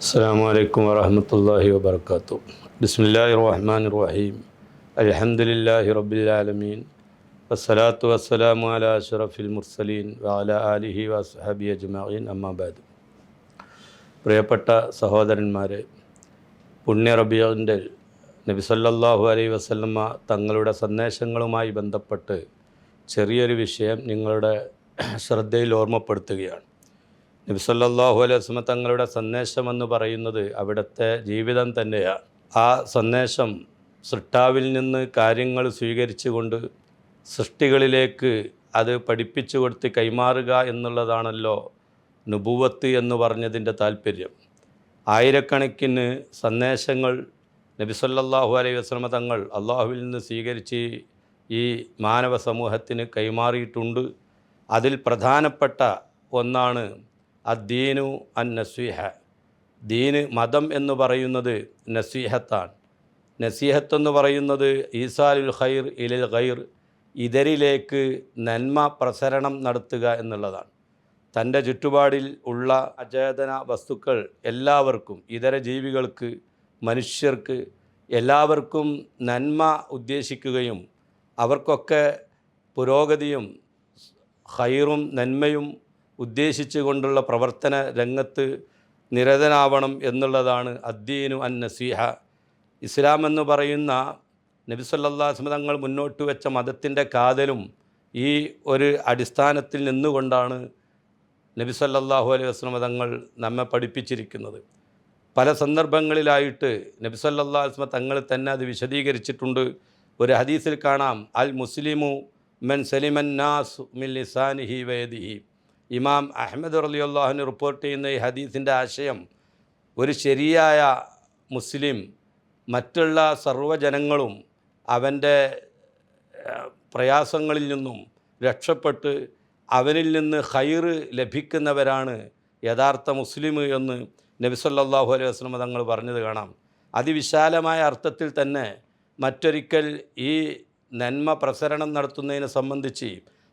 السلام عليكم ورحمة الله وبركاته بسم الله الرحمن الرحيم الحمد لله رب العالمين والصلاة والسلام على أشرف المرسلين وعلى آله وصحبه أجمعين أما بعد പ്രിയപ്പെട്ട സഹോദരന്മാരെ പുണ്യ റബിയൻ്റെ നബി സല്ലല്ലാഹു അലൈഹി വസല്ലമ്മ തങ്ങളുടെ സന്ദേശങ്ങളുമായി ബന്ധപ്പെട്ട് ചെറിയൊരു വിഷയം നിങ്ങളുടെ ശ്രദ്ധയിൽ ഓർമ്മപ്പെടുത്തുകയാണ് നബി സല്ലല്ലാഹു അലൈഹി വസല്ലമ തങ്ങളുടെ സന്ദേശമെന്ന് പറയുന്നത് അവിടുത്തെ ജീവിതം തന്നെയാണ് ആ സന്ദേശം സൃഷ്ടാവിൽ നിന്ന് കാര്യങ്ങൾ സ്വീകരിച്ചുകൊണ്ട് സൃഷ്ടികളിലേക്ക് അത് പഠിപ്പിച്ചു കൊടുത്ത് കൈമാറുക എന്നുള്ളതാണല്ലോ നുപൂവത്ത് എന്ന് പറഞ്ഞതിന്റെ താല്പര്യം. ആയിരക്കണക്കിന് സന്ദേശങ്ങൾ നബി സല്ലല്ലാഹു അലൈഹി വസല്ലമ തങ്ങൾ അള്ളാഹുവിൽ നിന്ന് സ്വീകരിച്ച് ഈ മാനവ സമൂഹത്തിന് കൈമാറിയിട്ടുണ്ട്. അതിൽ പ്രധാനപ്പെട്ട ഒന്നാണ് അദ്ദീനു അൻ നസീഹ ദീന് മതം എന്ന് പറയുന്നത് നസീഹത്താണ്. നസീഹത്ത് എന്ന് പറയുന്നത് ഈസാലുൽ ഖൈർ ഇലിൽ ഖൈർ ഇതരിലേക്ക് നന്മ പ്രസരണം നടത്തുക എന്നുള്ളതാണ്. തന്റെ ചുറ്റുപാടിൽ ഉള്ള അചേതന വസ്തുക്കൾ എല്ലാവർക്കും ഇതര ജീവികൾക്ക് മനുഷ്യർക്ക് എല്ലാവർക്കും നന്മ ഉദ്ദേശിക്കുകയും അവർക്കൊക്കെ പുരോഗതിയും ഹൈറും നന്മയും ഉദ്ദേശിച്ചുകൊണ്ടുള്ള പ്രവർത്തന രംഗത്ത് നിരതനാവണം എന്നുള്ളതാണ് അദ്ദീനു അൻ നസീഹ. ഇസ്ലാം എന്ന് പറയുന്ന നബി സല്ലല്ലാഹു തങ്ങൾ മുന്നോട്ട് വെച്ച മതത്തിന്റെ കാതലും ഈ ഒരു അടിസ്ഥാനത്തിൽ നിന്നുകൊണ്ടാണ് നബി സല്ലല്ലാഹു അലൈഹി വസ്ലമ തങ്ങൾ നമ്മെ പഠിപ്പിച്ചിരിക്കുന്നത്. പല സന്ദർഭങ്ങളിലായിട്ട് നബി അലൈഹി തങ്ങൾ തന്നെ അത് വിശദീകരിച്ചിട്ടുണ്ട്. ഒരു ഹദീസിൽ കാണാം അൽ മുസ്ലിമു മെൻ സലിമൻ നാസ് മിൻ ലിസാനിഹി വേദിഹി ഇമാം അഹമ്മദ് റലിയുള്ളാഹുവിന് റിപ്പോർട്ട് ചെയ്യുന്ന ഈ ഹദീസിന്റെ ആശയം ഒരു ശരിയായ മുസ്ലിം മറ്റുള്ള സർവജനങ്ങളും അവന്റെ പ്രയാസങ്ങളിൽ നിന്നും രക്ഷപ്പെട്ട് അവനിൽ നിന്ന് ഹൈറ് ലഭിക്കുന്നവരാണ് യഥാർത്ഥ മുസ്ലിം എന്ന് നബി സല്ലല്ലാഹു അലൈഹി വസല്ലം തങ്ങൾ പറഞ്ഞത് കാണാം. അതിവിശാലമായ അർത്ഥത്തിൽ തന്നെ മറ്റൊരിക്കൽ ഈ നന്മ പ്രസരണം നടത്തുന്നതിനെ സംബന്ധിച്ച്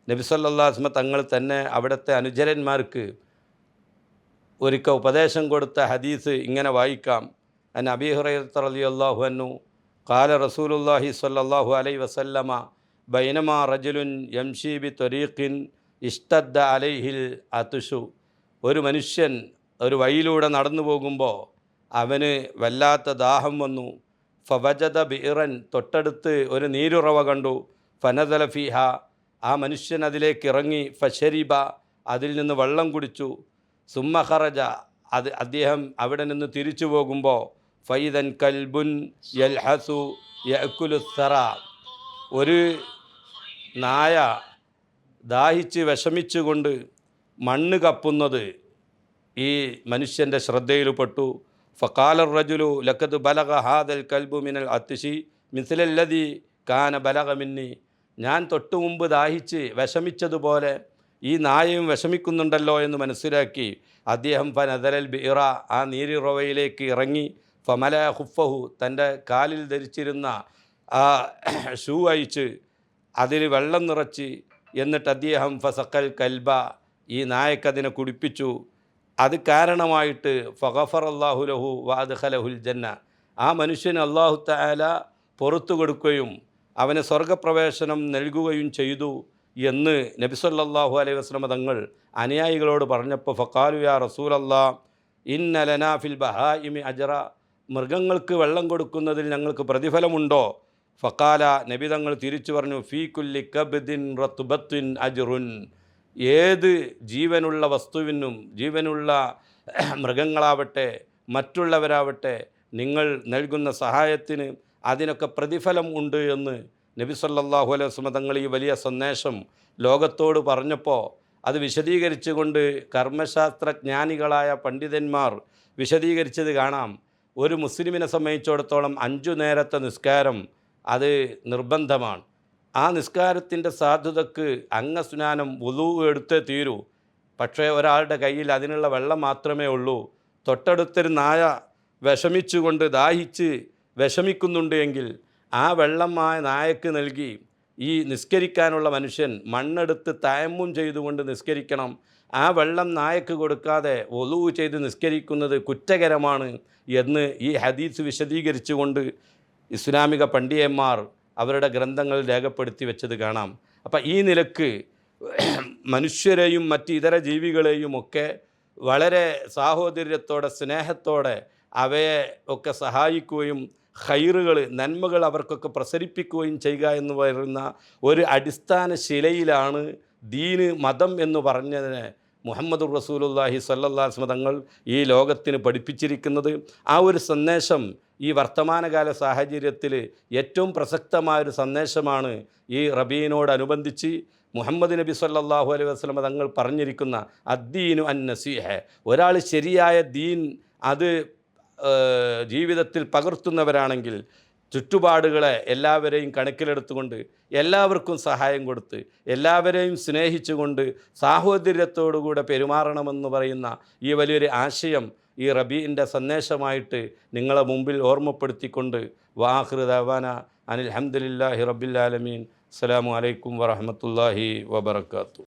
നബി സല്ലല്ലാഹു തങ്ങൾ തന്നെ അവിടുത്തെ അനുചരന്മാർക്ക് ഒരിക്കൽ ഉപദേശം കൊടുത്ത ഹദീസ് ഇങ്ങനെ വായിക്കാം. അൻ അബി അലി അള്ളാഹു അന്നു കാല റസൂലുല്ലാഹി സല്ലാഹു അലൈ വസല്ലമ ബൈനമാ റജുലുൻ യംഷീബി ത്വരീഖിൻ ഇഷ്ടദ്ദ അലൈഹിൽ അതുഷു ഒരു മനുഷ്യൻ ഒരു വഴിയിലൂടെ നടന്നു പോകുമ്പോൾ അവന് വല്ലാത്ത ദാഹം വന്നു. ഫവജദ ബിറൻ തൊട്ടടുത്ത് ഒരു നീരുറവ കണ്ടു. ഫനദല ഫിഹ ആ മനുഷ്യൻ അതിലേക്ക് ഇറങ്ങി ഫഷരിബ അതിൽ നിന്ന് വെള്ളം കുടിച്ചു. സുമ്മഹറജ അത് അദ്ദേഹം അവിടെ നിന്ന് തിരിച്ചു പോകുമ്പോൾ ഫൈദൻ കൽബുൻ യൽഹസു യക്കുലുസറ ഒരു നായ ദാഹിച്ച് വിഷമിച്ചുകൊണ്ട് മണ്ണ് കപ്പുന്നത് ഈ മനുഷ്യന്റെ ശ്രദ്ധയിൽപ്പെട്ടു. ഫക്കാലർ റജുലു ലക്കത് ബലഗ ഹാദൽ കൽബു മിനൽ അത്തിഷി മിസിലല്ലതി കാന ബലഗ മിന്നി. ഞാൻ തൊട്ടു മുമ്പ് ദാഹിച്ച് വിഷമിച്ചതുപോലെ ഈ നായയും വിഷമിക്കുന്നുണ്ടല്ലോ എന്ന് മനസ്സിലാക്കി അദ്ദേഹം ഫനദലൽ ബിറ ആ നീരിറവയിലേക്ക് ഇറങ്ങി ഫമല ഹുഫഹു തന്റെ കാലിൽ ധരിച്ചിരുന്ന ആ ഷൂ അയച്ച് അതിൽ വെള്ളം നിറച്ച് എന്നിട്ട് അദ്ദേഹം ഫസക്കൽ കൽബ ഈ നായക്കതിനെ കുടിപ്പിച്ചു. അത് കാരണമായിട്ട് ഫഗഫർ അള്ളാഹു ലഹു വാദ്ഖലഹുൽ ജന്ന ആ മനുഷ്യന് അള്ളാഹു താല പുറത്തു കൊടുക്കുകയും അവന് സ്വർഗപ്രവേശനം നൽകുകയും ചെയ്തു എന്ന് നബി സല്ലല്ലാഹു അലൈഹി വസല്ലമ തങ്ങൾ അനുയായികളോട് പറഞ്ഞപ്പോൾ ഫക്കാലു യാ റസൂലല്ലാ ഫിൽ ബഹായിമി അജറ. മൃഗങ്ങൾക്ക് വെള്ളം കൊടുക്കുന്നതിൽ ഞങ്ങൾക്ക് പ്രതിഫലമുണ്ടോ? ഫക്കാല നബി തങ്ങൾ തിരിച്ചു പറഞ്ഞു ഫീ കുല്ലി കബ്ദിൻ റത്തുബത്തിൻ അജുറുൻ. ഏത് ജീവനുള്ള വസ്തുവിനും ജീവനുള്ള മൃഗങ്ങളാവട്ടെ മറ്റുള്ളവരാവട്ടെ നിങ്ങൾ നൽകുന്ന സഹായത്തിന് അതിനൊക്കെ പ്രതിഫലം ഉണ്ട് എന്ന് നബി സല്ലാഹു അലൈഹി വസല്ലം തങ്ങൾ ഈ വലിയ സന്ദേശം ലോകത്തോട് പറഞ്ഞപ്പോൾ അത് വിശദീകരിച്ചുകൊണ്ട് കർമ്മശാസ്ത്രജ്ഞാനികളായ പണ്ഡിതന്മാർ വിശദീകരിച്ചത് കാണാം. ഒരു മുസ്ലിമിനെ സംബന്ധിച്ചിടത്തോളം അഞ്ചു നേരത്തെ നിസ്കാരം അത് നിർബന്ധമാണ്. ആ നിസ്കാരത്തിന്റെ സാധുതക്ക് അംഗസ്നാനം വുളു എടുത്തേ തീരൂ. പക്ഷേ ഒരാളുടെ കയ്യിൽ അതിനുള്ള വെള്ളം മാത്രമേ ഉള്ളൂ. തൊട്ടടുത്തൊരു നായ വിഷമിച്ചുകൊണ്ട് ദാഹിച്ച് വിഷമിക്കുന്നുണ്ട് എങ്കിൽ ആ വെള്ളം ആ നായക്ക് നൽകി ഈ നിസ്കരിക്കാനുള്ള മനുഷ്യൻ മണ്ണെടുത്ത് തയമ്മും ചെയ്തുകൊണ്ട് നിസ്കരിക്കണം. ആ വെള്ളം നായക്ക് കൊടുക്കാതെ ഒലുവ് ചെയ്ത് നിസ്കരിക്കുന്നത് കുറ്റകരമാണ് എന്ന് ഈ ഹദീസ് വിശദീകരിച്ചുകൊണ്ട് ഇസ്ലാമിക പണ്ഡിയന്മാർ അവരുടെ ഗ്രന്ഥങ്ങൾ രേഖപ്പെടുത്തി വെച്ചത് കാണാം. അപ്പം ഈ നിലയ്ക്ക് മനുഷ്യരെയും മറ്റ് ഇതര ജീവികളെയും ഒക്കെ വളരെ സാഹോദര്യത്തോടെ സ്നേഹത്തോടെ അവയെ ഒക്കെ സഹായിക്കുകയും ഹൈറുകൾ നന്മകൾ അവർക്കൊക്കെ പ്രസരിപ്പിക്കുകയും ചെയ്യുക എന്ന് പറയുന്ന ഒരു അടിസ്ഥാന ശിലയിലാണ് ദീന് മതം എന്ന് പറഞ്ഞതിനെ മുഹമ്മദ് റസൂലുല്ലാഹി സല്ലാസ് തങ്ങൾ ഈ ലോകത്തിന് പഠിപ്പിച്ചിരിക്കുന്നത്. ആ ഒരു സന്ദേശം ഈ വർത്തമാനകാല സാഹചര്യത്തിൽ ഏറ്റവും പ്രസക്തമായ ഒരു സന്ദേശമാണ് ഈ റബീനോടനുബന്ധിച്ച് മുഹമ്മദ് നബി സല്ലാഹു അലൈഹി വസല്ലം തങ്ങൾ പറഞ്ഞിരിക്കുന്ന അദ്ദീനു അൻ നസീഹ ഒരാൾ ശരിയായ ദീൻ അത് ജീവിതത്തിൽ പകർത്തുന്നവരാണെങ്കിൽ ചുറ്റുപാടുകളെ എല്ലാവരെയും കണക്കിലെടുത്തുകൊണ്ട് എല്ലാവർക്കും സഹായം കൊടുത്ത് എല്ലാവരെയും സ്നേഹിച്ചുകൊണ്ട് സാഹോദര്യത്തോടുകൂടെ പെരുമാറണമെന്ന് പറയുന്ന ഈ വലിയൊരു ആശയം ഈ റബീന്റെ സന്ദേശമായിട്ട് നിങ്ങളെ മുമ്പിൽ ഓർമ്മപ്പെടുത്തിക്കൊണ്ട് വാഹൃദവാന അനിൽ അഹമ്മദില്ലാഹി റബ്ബിൽ ആലമീൻ. അസ്സലാമു അലൈക്കും വറഹമത്തല്ലാഹി വബർക്കാത്തു